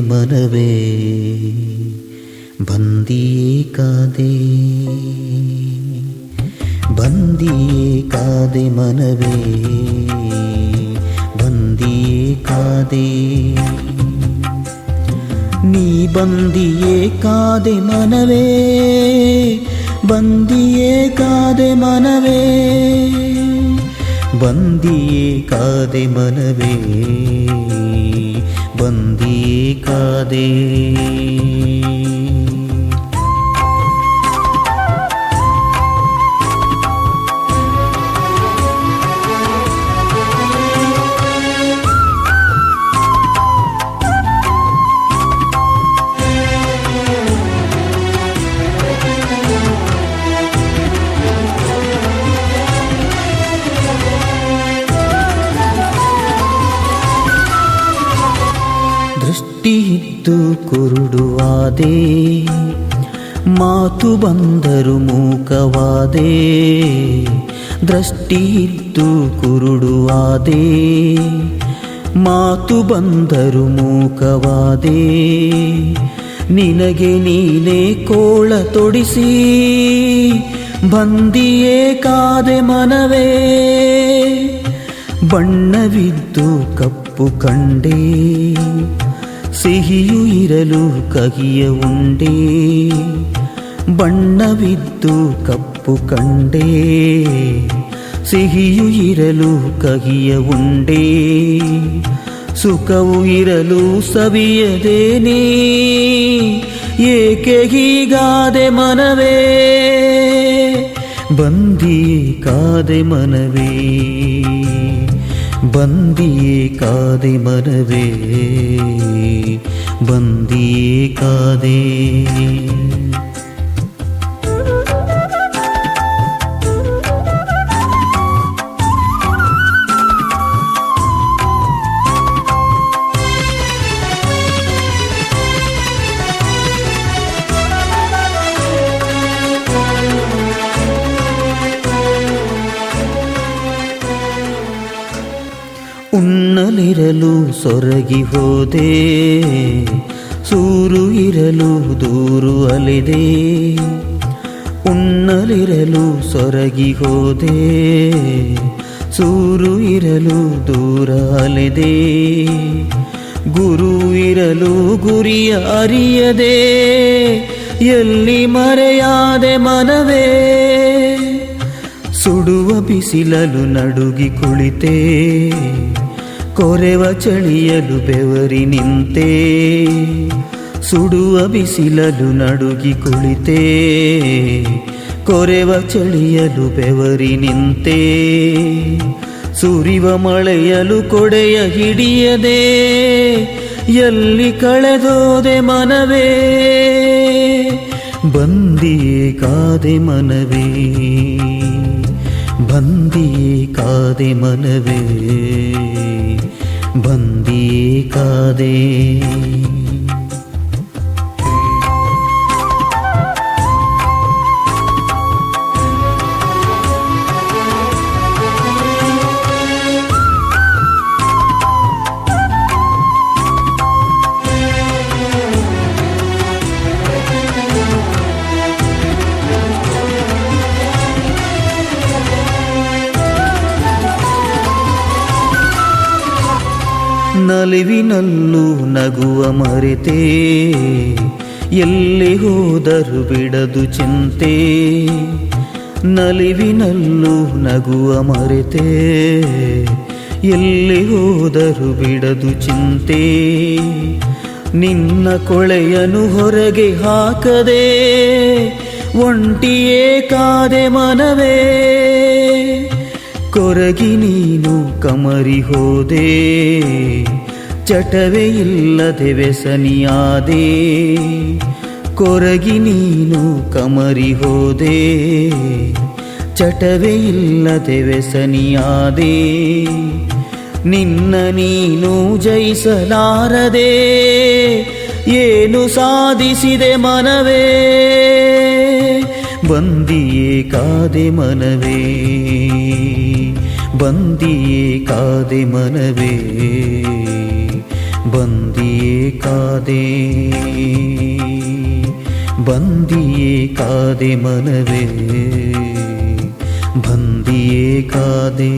ಮನವೇ ಬಂದಿಯೇ ಕಾದೆ ಬಂದಿಯೇ ಕಾದೆ ಮನವೇ ಬಂದಿಯೇ ಕಾದೆ ನೀ ಬಂದಿಯೇ ಕಾದೆ ಮನವೇ ಬಂದಿಯೇ ಕಾದೆ ಮನವೇ ಬಂದಿಯೇ ಕಾದೆ ಮನವೇ ಬಂದಿಯೇ ಕಾದೆ ದೃಷ್ಟಿಯಿದ್ದು ಕುರುಡುವಾದೆ, ಮಾತು ಬಂದರು ಮೂಕವಾದೆ ದೃಷ್ಟಿಯಿದ್ದು ಕುರುಡುವಾದೆ, ಮಾತು ಬಂದರು ಮೂಕವಾದೆ, ನಿನಗೆ ನೀನೇ ಕೋಳ ತೊಡಿಸಿ, ಬಂದಿಯೇ ಕಾದೆ ಮನವೇ, ಬಣ್ಣವಿದ್ದು ಕಪ್ಪು ಕಂಡೇ ಸಿಹಿಯು ಇರಲು ಕಹಿಯ ಉಂಡೇ, ಬಣ್ಣವಿದ್ದು ಕಪ್ಪು ಕಂಡೇ. ಸಿಹಿಯು ಇರಲು ಕಹಿಯ ಉಂಡೇ, ಸುಖವು ಇರಲು ಸವಿಯದೇನೇ. ಏಕೆ ಹೀಗಾದೆ ಮನವೇ? ಬಂದಿಯೇ ಕಾದೆ ಮನವೇ? ಬಂದಿಯೇ ಕಾದೆ ಮನವೇ ಬಂದಿಯೇ ಕಾದೆ ಉಣ್ಣಲಿರಲು ಸೊರಗಿ ಹೋದೆ, ಸೂರು ಇರಲು ದೂರು ಅಲೆದೆ. ಉಣ್ಣಲಿರಲು ಸೊರಗಿ ಹೋದೆ, ಸೂರು ಇರಲು ದೂರ ಅಲೆದೆ. ಗುರು ಇರಲು ಗುರಿಯ ಅರಿಯದೆ, ಎಲ್ಲಿ ಮರೆಯಾದೆ ಮನವೇ. ಸುಡುವ ಬಿಸಿಲಲು ನಡುಗಿ ಕುಳಿತೆ ಕೊರೆವ ಚಳಿಯಲು ಬೆವರಿ ನಿಂತೆ, ಸುಡುವ ಬಿಸಿಲಲು ನಡುಗಿ ಕುಳಿತೆ, ಕೊರೆವ ಚಳಿಯಲು ಬೆವರಿ ನಿಂತೆ, ಸುರಿವ ಮಳೆಯಲು ಕೊಡೆಯ ಹಿಡಿಯದೆ, ಎಲ್ಲಿ ಕಳೆದೋದೆ ಮನವೇ, ಬಂದಿಯೇ ಕಾದೆ ಮನವೇ, ಬಂದಿಯೇ ಕಾದೆ ಮನವೇ. ಬಂದಿಯೇ ಕಾದೆ? ನಲಿವಿನಲ್ಲೂ ನಗುವ ಮರೆತೆ. ಎಲ್ಲಿ ಹೋದರು ಬಿಡದು ಚಿಂತೆ. ನಲಿವಿನಲ್ಲೂ ನಗುವ ಮರೆತೆ. ಎಲ್ಲಿ ಹೋದರು ಬಿಡದು ಚಿಂತೆ. ನಿನ್ನ ಕೊಳೆಯನು ಹೊರಗೆ ಹಾಕದೆ, ಒಂಟಿಯೇ ಕಾದೆ ಮನವೇ. ಕೊರಗಿ ನೀನು ಕಮರಿ ಹೋದೆ. ಚಟವೇ ಇಲ್ಲದೆ ವ್ಯಸನಿಯಾದೆ. ಕೊರಗಿ ನೀನು ಕಮರಿ ಹೋದೆ. ಚಟವೇ ಇಲ್ಲದೆ ವ್ಯಸನಿಯಾದೆ. ನಿನ್ನ ನೀನು ಜಯಿಸಲಾರದೆ. ಏನು ಸಾಧಿಸಿದೆ ಮನವೇ. ಬಂದಿಯೇ ಕಾದೆ ಮನವೇ. ಬಂದಿಯೇ ಕಾದೆ ಮನವೇ. ಬಂದಿಯೇ ಕಾದೆ ಬಂದಿಯೇ ಕಾದೆ